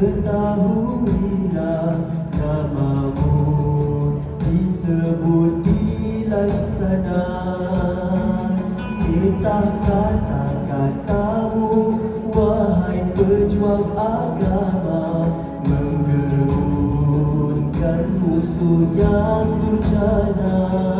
ketahuilah namamu disebut di langit sana kita kata katamu wahai pejuang agama menggerunkan musuh yang durjana.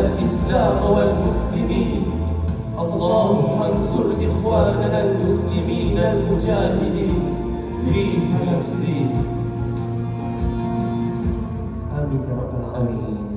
الإسلام والمسلمين. اللهم انصر إخواننا المسلمين المجاهدين في فلسطين. آمين يا رب العالمين.